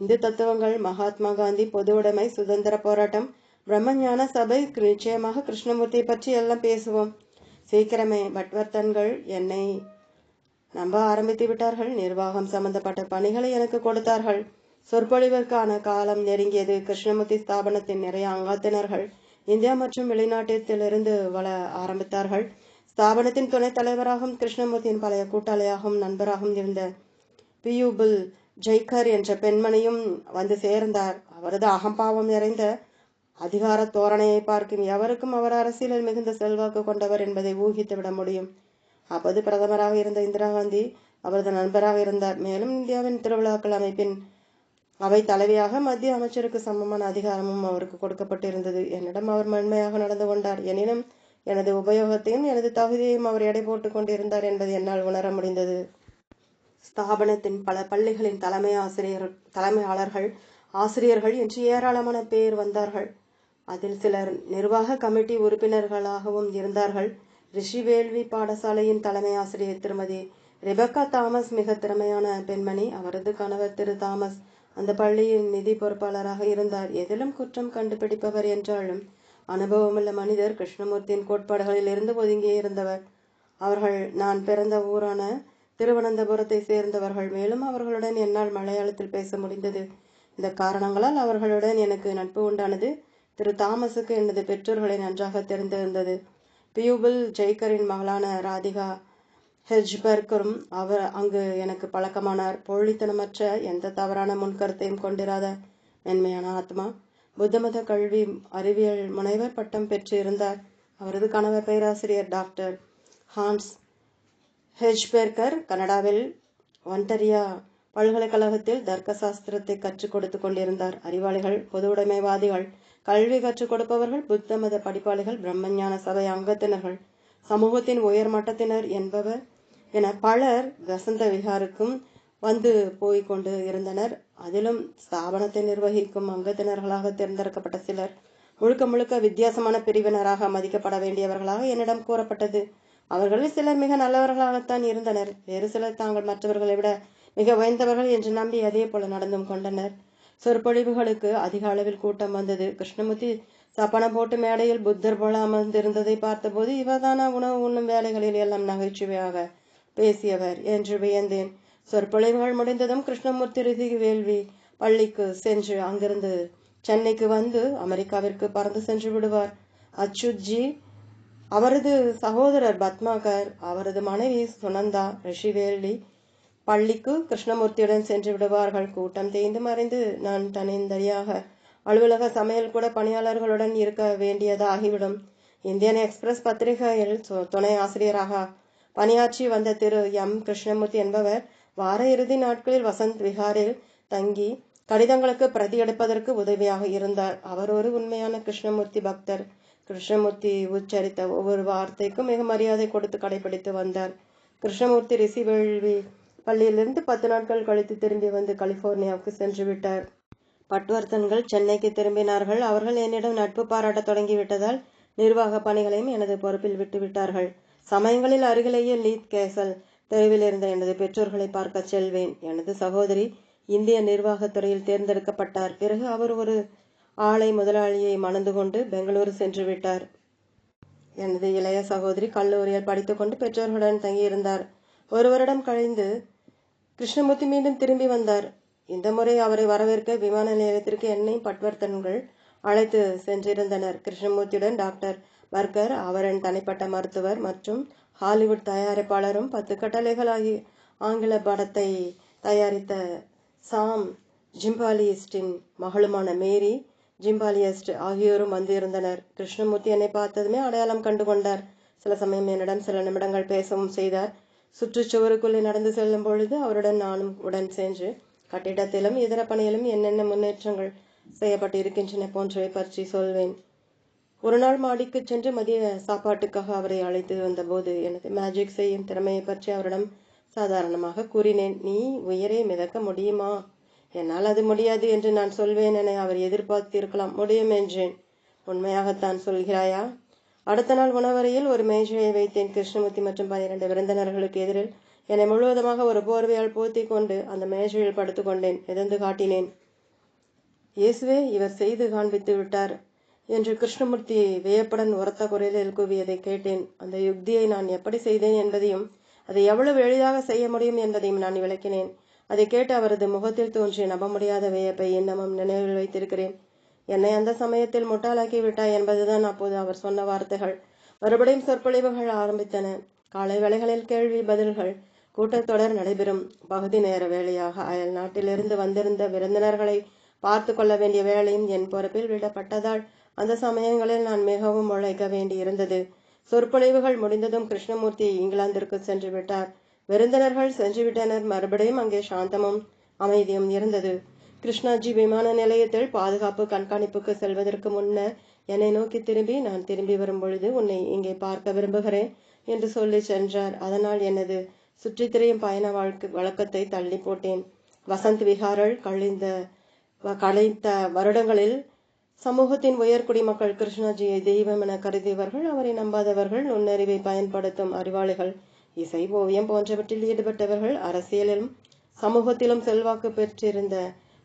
இந்து தத்துவங்கள் மகாத்மா காந்தி பொது உடைமை சுதந்திர போராட்டம் பிரம்மஞான சபை நிச்சயமாக கிருஷ்ணமூர்த்தியை பற்றி எல்லாம் பேசுவோம். சீக்கிரமே பட்வர்த்தன்கள் என்னை நம்ப ஆரம்பித்து விட்டார்கள். நிர்வாகம் சம்பந்தப்பட்ட பணிகளை எனக்கு கொடுத்தார்கள். சொற்பொழிவிற்கான காலம் நெருங்கியது. கிருஷ்ணமூர்த்தி ஸ்தாபனத்தின் நிறைய அங்கத்தினர்கள் இந்தியா மற்றும் வெளிநாட்டிலிருந்து வள ஆரம்பித்தார்கள். ஸ்தாபனத்தின் துணைத் தலைவராகவும் கிருஷ்ணமூர்த்தியின் பழைய கூட்டாளியாகவும் நண்பராகவும் இருந்த பியூபுல் ஜெய்கர் என்ற பெண்மணியும் வந்து சேர்ந்தார். அவரது அகம்பாவம் நிறைந்த அதிகார தோரணையை பார்க்கும் எவருக்கும் அவர் அரசியலில் மிகுந்த செல்வாக்கு கொண்டவர் என்பதை ஊகித்து விட முடியும். அப்போது பிரதமராக இருந்த இந்திரா காந்தி அவரது நண்பராக இருந்தார். மேலும் இந்தியாவின் திருவிழாக்கள் அமைப்பின் அவை தலைவியாக மத்திய அமைச்சருக்கு சமமான அதிகாரமும் அவருக்கு கொடுக்கப்பட்டிருந்தது. என்னிடம் அவர் மென்மையாக நடந்து கொண்டார். எனினும் எனது உபயோகத்தையும் எனது தகுதியையும் அவர் எடை போட்டுக் கொண்டிருந்தார் என்பது என்னால் உணர முடிந்தது. ஸ்தாபனத்தின் பல பள்ளிகளின் தலைமை ஆசிரியர் தலைமையாளர்கள் ஆசிரியர்கள் என்று ஏராளமான பேர் வந்தார்கள். அதில் சிலர் நிர்வாக கமிட்டி உறுப்பினர்களாகவும் இருந்தார்கள். ரிஷிவேள்வி பாடசாலையின் தலைமை ஆசிரியர் திருமதி ரெபக்கா தாமஸ் மிக திறமையான பெண்மணி. அவரது கணவர் திரு தாமஸ் அந்த பள்ளியின் நிதி பொறுப்பாளராக இருந்தார். எதிலும் குற்றம் கண்டுபிடிப்பவர் என்றாலும் அனுபவமுள்ள மனிதர் கிருஷ்ணமூர்த்தியின் கோட்பாடுகளில் இருந்து ஒதுங்கியே இருந்தவர். அவர்கள் நான் பிறந்த ஊரான திருவனந்தபுரத்தை சேர்ந்தவர்கள். மேலும் அவர்களுடன் என்னால் மலையாளத்தில் பேச முடிந்தது. இந்த காரணங்களால் அவர்களுடன் எனக்கு நட்பு உண்டானது. திரு தாமஸுக்கு எனது பெற்றோர்களை நன்றாக தெரிந்திருந்தது. பியூபிள் ஜெய்கரின் மகளான ராதிகா ஹெஜ்பர்கரும் அவர் அங்கு எனக்கு பழக்கமானார். போலித்தனமற்ற எந்த தவறான முன்கருத்தையும் கொண்டிராத மென்மையான ஆத்மா புத்தமத கல்வி அறிவியல் முனைவர் பட்டம் பெற்று இருந்தார் அவரது கணவர் பேராசிரியர் டாக்டர் ஹான்ஸ் ஹெஜ்பெர்கர் கனடாவில் ஒன்டரியா பல்கலைக்கழகத்தில் தர்க்க சாஸ்திரத்தை கற்றுக் கொடுத்து கொண்டிருந்தார். அறிவாளிகள் பொது உடைமைவாதிகள் கல்வி கற்றுக் கொடுப்பவர்கள் புத்த மத படிப்பாளிகள் பிரம்மஞான சபை அங்கத்தினர்கள் சமூகத்தின் உயர் மட்டத்தினர் என்பவர் என பலர் வசந்த விகாருக்கும் வந்து போய் கொண்டு இருந்தனர். அதிலும் ஸ்தாபனத்தை நிர்வகிக்கும் அங்கத்தினர்களாக தேர்ந்தெடுக்கப்பட்ட சிலர் முழுக்க முழுக்க வித்தியாசமான பிரிவினராக மதிக்கப்பட வேண்டியவர்களாக என்னிடம் கூறப்பட்டது. அவர்களில் சிலர் மிக நல்லவர்களாகத்தான் இருந்தனர். வேறு சிலர் தாங்கள் மற்றவர்களை விட மிக உயர்ந்தவர்கள் என்று நம்பி அதே போல நடந்தும் கொண்டனர். சொற்பொழிவுகளுக்கு அதிக அளவில் கூட்டம் வந்தது. கிருஷ்ணமூர்த்தி சப்பனம் போட்டு மேடையில் புத்தர் போல அமர்ந்திருந்ததை பார்த்தபோது இவர்தானா உணவு உண்ணும் வேலைகளில் எல்லாம் நகைச்சுவையாக பேசியவர் என்று வியந்தேன். சொற்பொழிவுகள் முடிந்ததும் கிருஷ்ணமூர்த்தி ரிதி வேள்வி பள்ளிக்கு சென்று அங்கிருந்து சென்னைக்கு வந்து அமெரிக்காவிற்கு பறந்து சென்று விடுவார். அச்சுத்ஜி அவரது சகோதரர் பத்மாகர் அவரது மனைவி சுனந்தா ரிஷிவேலி பள்ளிக்கு கிருஷ்ணமூர்த்தியுடன் சென்று விடுவார்கள். கூட்டம் தேய்ந்து மறைந்து நான் தனிந்தனியாக அலுவலக சமையல் கூட பணியாளர்களுடன் இருக்க வேண்டியதாகிவிடும். இந்தியன் எக்ஸ்பிரஸ் பத்திரிகையில் துணை ஆசிரியராக பணியாற்றி வந்த திரு எம். கிருஷ்ணமூர்த்தி என்பவர் வார இறுதி நாட்களில் வசந்த் விஹாரில் தங்கி கடிதங்களுக்கு பிரதி எடுப்பதற்கு உதவியாக இருந்தார். அவர் ஒரு உண்மையான கிருஷ்ணமூர்த்தி பக்தர். கிருஷ்ணமூர்த்தி உச்சரித்த ஒவ்வொரு வார்த்தைக்கும் மிக மரியாதை கொடுத்து கடைபிடித்து வந்தார். கிருஷ்ணமூர்த்தி ரிஷி வேள்வி பள்ளியிலிருந்து பத்து நாட்கள் கழித்து திரும்பி வந்து கலிபோர்னியாவுக்கு சென்று விட்டார். பட்வர்த்தன்கள் சென்னைக்கு திரும்பினார்கள். அவர்கள் என்னிடம் நட்பு பாராட்ட தொடங்கிவிட்டதால் நிர்வாக பணிகளையும் எனது பொறுப்பில் விட்டுவிட்டார்கள் சமயங்களில் அருகிலேயே லீத் கேசல் தெருவில் இருந்த எனது பெற்றோர்களை பார்க்க செல்வேன். எனது சகோதரி இந்திய நிர்வாகத்துறையில் தேர்ந்தெடுக்கப்பட்டார். பிறகு அவர் ஒரு ஆலை முதலாளியை மணந்து கொண்டு பெங்களூரு சென்று விட்டார். எனது இளைய சகோதரி கல்லூரியில் படித்துக்கொண்டு பெற்றோர்களுடன் தங்கியிருந்தார். ஒரு வருடம் கழிந்து கிருஷ்ணமூர்த்தி மீண்டும் திரும்பி வந்தார். இந்த முறை அவரை வரவேற்க விமான நிலையத்திற்கு என்னை பட்வர்த்தன்கள் அழைத்து சென்றிருந்தனர். கிருஷ்ணமூர்த்தியுடன் டாக்டர் பர்கர் அவரின் தனிப்பட்ட மருத்துவர் மற்றும் ஹாலிவுட் தயாரிப்பாளரும் பத்து கட்டளைகளாகி ஆங்கில படத்தை தயாரித்த சாம் ஜிம்பாலியஸ்டின் மகளுமான மேரி ஜிம்பாலியஸ்ட் ஆகியோரும் வந்திருந்தனர். கிருஷ்ணமூர்த்தி என்னை பார்த்ததுமே அடையாளம் கண்டு கொண்டார் சில சமயம் என்னிடம் சில நிமிடங்கள் பேசவும் செய்தார். சுற்றுச்சுவருக்குள்ளே நடந்து செல்லும் பொழுது அவருடன் நானும் உடன் சென்று கட்டிடத்திலும் இதர பணியிலும் என்னென்ன முன்னேற்றங்கள் செய்யப்பட்டு இருக்கின்றன போன்றவை பற்றி சொல்வேன். ஒரு நாள் மாடிக்கு சென்று மதிய சாப்பாட்டுக்காக அவரை அழைத்து வந்தபோது எனது மேஜிக் செய்யும் திறமையை பற்றி அவரிடம் சாதாரணமாக கூறினேன். நீ உயரே மிதக்க முடியுமா? என்னால் அது முடியாது என்று நான் சொல்வேன் என அவர் எதிர்பார்த்திருக்கலாம். முடியும் என்றேன். உண்மையாகத்தான் சொல்கிறாயா? அடுத்த நாள் உணவரையில் ஒரு மேஜையை வைத்தேன். கிருஷ்ணமூர்த்தி மற்றும் பனிரெண்டு விருந்தினர்களுக்கு எதிரில் என்னை முழுவதுமாக ஒரு போர்வையால் போத்தி கொண்டு அந்த மேஜையில் படுத்துக்கொண்டேன் எதிர்ந்து காட்டினேன் இயேசுவே இவர் செய்து காண்பித்து விட்டார் என்று கிருஷ்ணமூர்த்தி வியப்புடன் உரத்த குரலில் கூவியதை கேட்டேன். அந்த யுக்தியை நான் எப்படி செய்தேன் என்பதையும் அதை எவ்வளவு எளிதாக செய்ய முடியும் என்பதையும் நான் விளக்கினேன். அதை கேட்டு அவரது முகத்தில் தோன்றிய நம்ப முடியாத வியப்பை இன்னமும் நினைவில் வைத்திருக்கிறேன். என்னை அந்த சமயத்தில் முட்டாளாக்கி விட்டாய் என்பதுதான் அப்போது அவர் சொன்ன வார்த்தைகள். மறுபடியும் சொற்பொழிவுகள் ஆரம்பித்தன. காலை வேளைகளில் கேள்வி பதில்கள் கூட்டத்தொடர் நடைபெறும். பகுதி நேர வேலையாக அயல் நாட்டிலிருந்து வந்திருந்த விருந்தினர்களை பார்த்து கொள்ள வேண்டிய வேலையும் என் பொறுப்பில் விடப்பட்டதால் அந்த சமயங்களில் நான் மிகவும் உழைக்க வேண்டி இருந்தது சொற்பொழிவுகள் முடிந்ததும் கிருஷ்ணமூர்த்தி இங்கிலாந்திற்கு சென்று விட்டார் விருந்தினர்கள் சென்றுவிட்டனர். மறுபடியும் அங்கே சாந்தமும் அமைதியும் இருந்தது. கிருஷ்ணாஜி விமான நிலையத்தில் பாதுகாப்பு கண்காணிப்புக்கு செல்வதற்கு முன்னர் என்னை நோக்கி திரும்பி நான் திரும்பி வரும் பொழுது உன்னை இங்கே பார்க்க விரும்புகிறேன் என்று சொல்லி சென்றார். அதனால் எனது சுற்றித் திரியும் பயண வாழ்க்கை வழக்கத்தை தள்ளி போட்டேன். வசந்த் விஹாரல் கழிந்த கலைத்த வருடங்களில் சமூகத்தின் உயர்குடி மக்கள் கிருஷ்ணாஜியை தெய்வம் என கருதியவர்கள் அவரை நம்பாதவர்கள் நுண்ணறிவை பயன்படுத்தும் அறிவாளிகள் இசை ஓவியம் போன்றவற்றில் ஈடுபட்டவர்கள் அரசியலிலும் சமூகத்திலும் செல்வாக்கு பெற்றிருந்த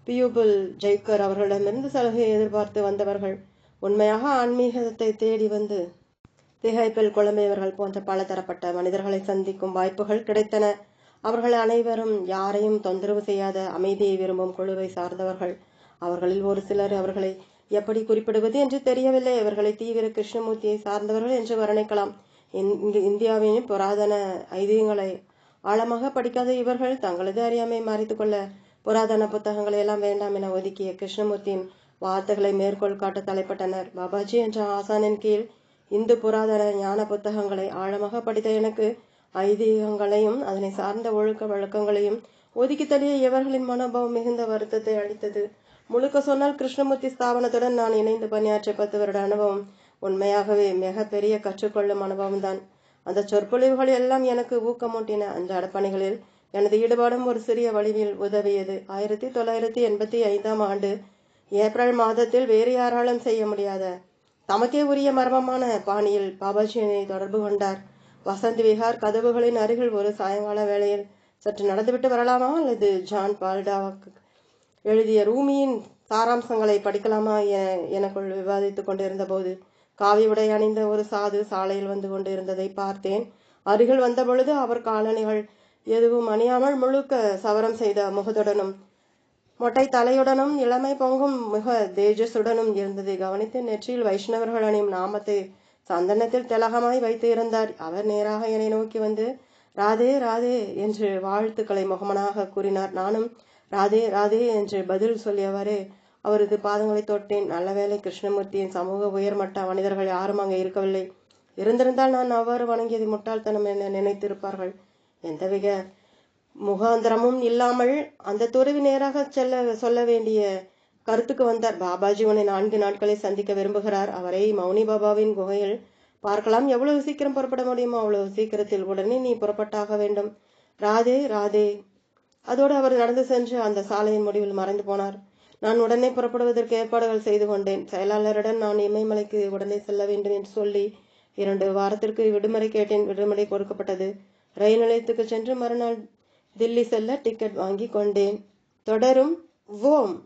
பியூபுல் ஜெய்கர் அவர்களிடமிருந்து சலுகையை எதிர்பார்த்து வந்தவர்கள் உண்மையாக ஆன்மீகத்தை தேடி வந்து திகைப்பில் குழம்பியவர்கள் போன்ற பல தரப்பட்ட மனிதர்களை சந்திக்கும் வாய்ப்புகள் கிடைத்தன. அவர்கள் அனைவரும் யாரையும் தொந்தரவு செய்யாத அமைதியை விரும்பும் குழுவை சார்ந்தவர்கள். அவர்களில் ஒரு சிலர் அவர்களை எப்படி குறிப்பிடுவது என்று தெரியவில்லை. அவர்களை தீவிர கிருஷ்ணமூர்த்தியை சார்ந்தவர்கள் என்று வர்ணிக்கலாம். இந்தியாவின் புராதன ஐதீகங்களை ஆழமாக படிக்காத இவர்கள் தங்களது அறியாமை மறைத்து கொள்ள புராதன புத்தகங்களை எல்லாம் வேண்டாம் என ஒதுக்கிய கிருஷ்ணமூர்த்தியின் வார்த்தைகளை மேற்கோள் காட்ட தலைப்பட்டனர். பாபாஜி என்ற ஆசானின் கீழ் இந்து புராதன ஞான புத்தகங்களை ஆழமாக படித்த எனக்கு ஐதீகங்களையும் அதனை சார்ந்த ஒழுக்க வழக்கங்களையும் ஒதுக்கி தள்ளிய இவர்களின் மனோபாவம் மிகுந்த வருத்தத்தை அளித்தது. முழுக்க சொன்னால் கிருஷ்ணமூர்த்தி ஸ்தாபனத்துடன் நான் இணைந்து பணியாற்றிய பத்து வருட அனுபவம் உண்மையாகவே மிக பெரிய கற்றுக்கொள்ளும் அனுபவம்தான். அந்த சொற்பொழிவுகள் எல்லாம் எனக்கு ஊக்கமூட்டின. அன்றாட அடப்பணிகளில் எனது ஈடுபாடும் ஒரு சிறிய வழிவில் உதவியது. ஆயிரத்தி தொள்ளாயிரத்தி எண்பத்தி ஐந்தாம் ஆண்டு ஏப்ரல் மாதத்தில் வேறு யாராலும் செய்ய முடியாத தமக்கே உரிய மர்மமான பாணியில் பாபாஜியினை தொடர்பு கொண்டார். வசந்த் விஹார் கதவுகளின் அருகில் ஒரு சாயங்கால வேளையில் சற்று நடந்துவிட்டு வரலாமா அல்லது ஜான் பால்டாவுக்கு எழுதிய ரூமியின் சாராம்சங்களை படிக்கலாமா எனக்குள் விவாதித்துக் கொண்டிருந்த போது காவி உடை அணிந்த ஒரு சாது சாலையில் வந்து கொண்டிருந்ததை பார்த்தேன். அருகில் வந்த பொழுது அவர் காலணிகள் எதுவும் அணியாமல் முழுக்க சவரம் செய்த முகத்துடனும் மொட்டை தலையுடனும் இளமை பொங்கும் மிக தேஜஸுடனும் இருந்ததை கவனித்து நெற்றியில் வைஷ்ணவர்கள் அணியும் நாமத்தை சந்தனத்தில் திலகமாய் வைத்து இருந்தார். அவர் நேராக என்னை நோக்கி வந்து ராதே ராதே என்று வாழ்த்துக்களை முகமனாக கூறினார். நானும் ராதே ராதே என்று பதில் சொல்லியவாறே அவரது பாதங்களை தொட்டேன். நல்லவேளை கிருஷ்ணமூர்த்தியின் சமூக உயர்மட்ட மனிதர்கள் யாரும் அங்கே இருக்கவில்லை. இருந்திருந்தால் நான் அவ்வாறு வணங்கியது முட்டாள்தனம் என நினைத்திருப்பார்கள். எந்தவித முகாந்திரமும் இல்லாமல் அந்த துறவி நேராக செல்ல சொல்ல வேண்டிய கருத்துக்கு வந்தார். பாபாஜி உன்னை நான்கு நாட்களை சந்திக்க விரும்புகிறார். அவரை மௌனி பாபாவின் குகையில் பார்க்கலாம். எவ்வளவு சீக்கிரம் புறப்பட முடியுமோ அவ்வளவு சீக்கிரத்தில் உடனே நீ புறப்பட்டாக வேண்டும். ராதே ராதே. அதோடு அவர் நடந்து சென்று அந்த சாலையின் முடிவில் மறைந்து போனார். நான் உடனே புறப்படுவதற்கு ஏற்பாடுகள் செய்து கொண்டேன். செயலாளருடன் நான் இமயமலைக்கு உடனே செல்ல வேண்டும் என்று சொல்லி இரண்டு வாரத்திற்கு விடுமுறை கேட்டேன். விடுமுறை கொடுக்கப்பட்டது. ரயில் நிலையத்துக்கு சென்று மறுநாள் தில்லி செல்ல டிக்கெட் வாங்கி கொண்டேன். தொடரும் ஓம்!